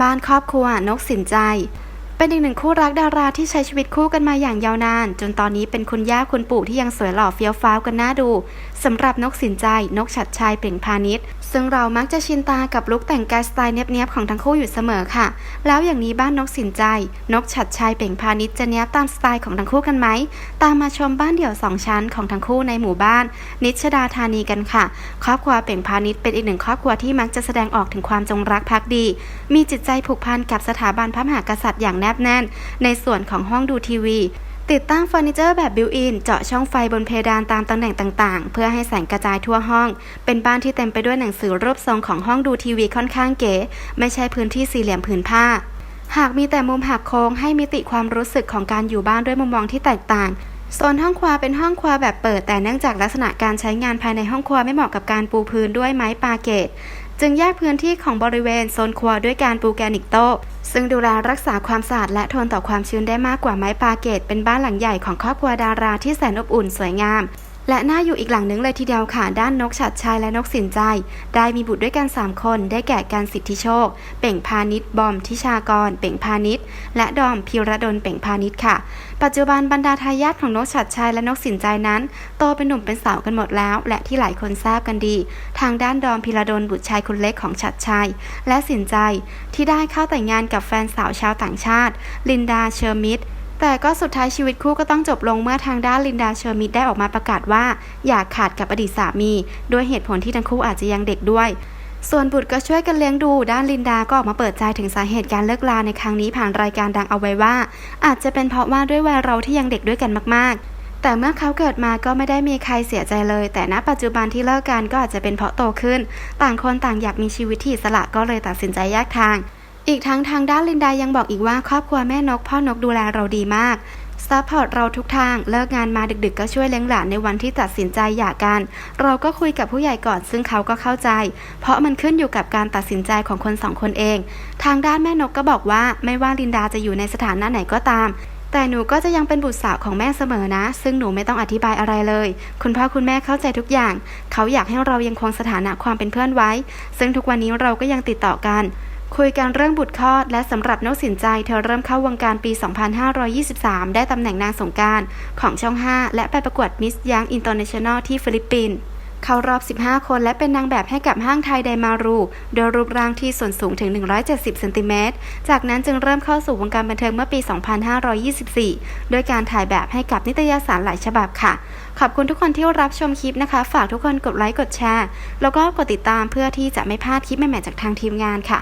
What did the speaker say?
บ้านครอบครัวนกสินใจ เป็นอีกหนึ่งคู่รักดาราที่ใช้ชีวิตคู่กันมาอย่างยาวนาน จนตอนนี้เป็นคุณย่าคุณปู่ที่ยังสวยหล่อเฟี้ยวฟ้าวกันน่าดูสำหรับนกสินใจ นกฉัดชัยเปล่งพาณิชย์ซึ่งเรามักจะชินตากับลุคแต่งกายสไตล์เนี้ยบๆของทั้งคู่อยู่เสมอค่ะ แล้วอย่างนี้บ้านนกสินใจ นกฉัดชัยเปล่งพาณิชย์จะเนี้ยบตามสไตล์ของทั้งคู่กันไหมตามมาชมบ้านเดี่ยวสองชั้นของทั้งคู่ในหมู่บ้าน นิชดาธานีกันค่ะ ครอบครัวเปล่งพาณิชย์เป็นอีกหนึ่งครอบครัวที่มักจะแสดงออกถึงความจงรักภักดี มีจิตใจผูกพันกับสถาบันพระมหากษัตริย์อย่างแนบแน่น ในส่วนของห้องดูทีวีติดตั้งเฟอร์นิเจอร์แบบบิวอินเจาะช่องไฟบนเพดานตามตำแหน่งต่างๆ เพื่อให้แสงกระจายทั่วห้อง เป็นบ้านที่เต็มไปด้วยหนังสือรูปทรงของห้องดูทีวีค่อนข้างเก๋ ไม่ใช่พื้นที่สี่เหลี่ยมผืนผ้า หากมีแต่มุมหักโค้งให้มิติความรู้สึกของการอยู่บ้านด้วยมุมมองที่แตกต่างโซนห้องครัวเป็นห้องครัวแบบเปิดแต่เนื่องจากลักษณะการใช้งานภายในห้องครัวไม่เหมาะกับการปูพื้นด้วยไม้ปาเกต จึงแยกพื้นที่ของบริเวณโซนครัวด้วยการปูแกนิกโต๊ะซึ่งดูแลรักษาความสะอาดและทนต่อความชื้นได้มากกว่าไม้ปาเกตเป็นบ้านหลังใหญ่ของครอบครัวดาราที่แสนอบอุ่นสวยงาม และน่าอยู่อีกหลังนึงเลยทีเดียวค่ะ ด้านนกฉัดชัยและนกสินใจ ได้มีบุตรด้วยกัน 3 คน ได้แก่การสิทธิโชค เป่งพาณิชย์บอมทิชากร เป่งพาณิชย์และดอมพิรดลเป่งพาณิชย์ค่ะ ปัจจุบันบรรดาทายาทของนกฉัดชัยและนกสินใจนั้น โตเป็นหนุ่มเป็นสาวกันหมดแล้ว และที่หลายคนทราบกันดี ทางด้านดอมพิรดลบุตรชายคนเล็กของฉัดชัย และสินใจที่ได้เข้าแต่งงานกับแฟนสาวชาวต่างชาติ ลินดาเชอร์มิด แต่ก็สุดท้ายชีวิตคู่ก็ต้องจบลงเมื่อทางด้านลินดาเชอร์มิดได้ออกมาประกาศว่า อยากขาดกับอดีตสามี ด้วยเหตุผลที่ทั้งคู่อาจจะยังเด็กด้วยส่วนบุตรก็ช่วยกันเลี้ยงดู ด้านลินดาก็ออกมาเปิดใจถึงสาเหตุการเลิกลาในครั้งนี้ผ่านรายการดังเอาไว้ว่า อาจจะเป็นเพราะว่าด้วยวัยเราที่ยังเด็กด้วยกันมากๆ แต่เมื่อเขาเกิดมาก็ไม่ได้มีใครเสียใจเลย แต่ณปัจจุบันที่เลิกกันก็อาจจะเป็นเพราะโตขึ้น ต่างคนต่างอยากมีชีวิตที่สระก็เลยตัดสินใจแยกทาง อีกทั้งทางด้านลินดายังบอกอีกว่าครอบครัวแม่นกพ่อนกดูแลเราดีมากซัพพอร์ตเราทุกทางเลิกงานมาดึกๆ ก็ช่วยเลี้ยงหลานในวันที่ตัดสินใจหย่ากัน เราก็คุยกับผู้ใหญ่ก่อนซึ่งเขาก็เข้าใจ เพราะมันขึ้นอยู่กับการตัดสินใจของคนสองคนเอง ทางด้านแม่นกก็บอกว่าไม่ว่าลินดาจะอยู่ในสถานะไหนก็ตาม แต่หนูก็จะยังเป็นบุตรสาวของแม่เสมอนะ ซึ่งหนูไม่ต้องอธิบายอะไรเลย คุณพ่อคุณแม่เข้าใจทุกอย่าง เขาอยากให้เรายังคงสถานะความเป็นเพื่อนไว้ ซึ่งทุกวันนี้เราก็ยังติดต่อกัน คุยกันเรื่องบุตรคลอด และสำหรับนกสินใจเธอเริ่มเข้าวงการปี 2523 ได้ตำแหน่งนางสงการของช่อง 5 และไปประกวดมิสยังอินเตอร์เนชั่นแนลที่ฟิลิปปินส์เข้ารอบ 15 คนและเป็นนางแบบให้กับห้างไทยไดมารู โดยรูปร่างที่ส่วนสูงถึง 170 เซนติเมตร จากนั้นจึงเริ่มเข้าสู่วงการบันเทิงเมื่อปี 2524ด้วยการถ่ายแบบให้กับนิตยสารหลายฉบับค่ะ ขอบคุณทุกคนที่รับชมคลิปนะคะ ฝากทุกคนกดไลค์ กดแชร์ แล้วก็กดติดตามเพื่อที่จะไม่พลาดคลิปใหม่ๆจากทางทีมงานค่ะ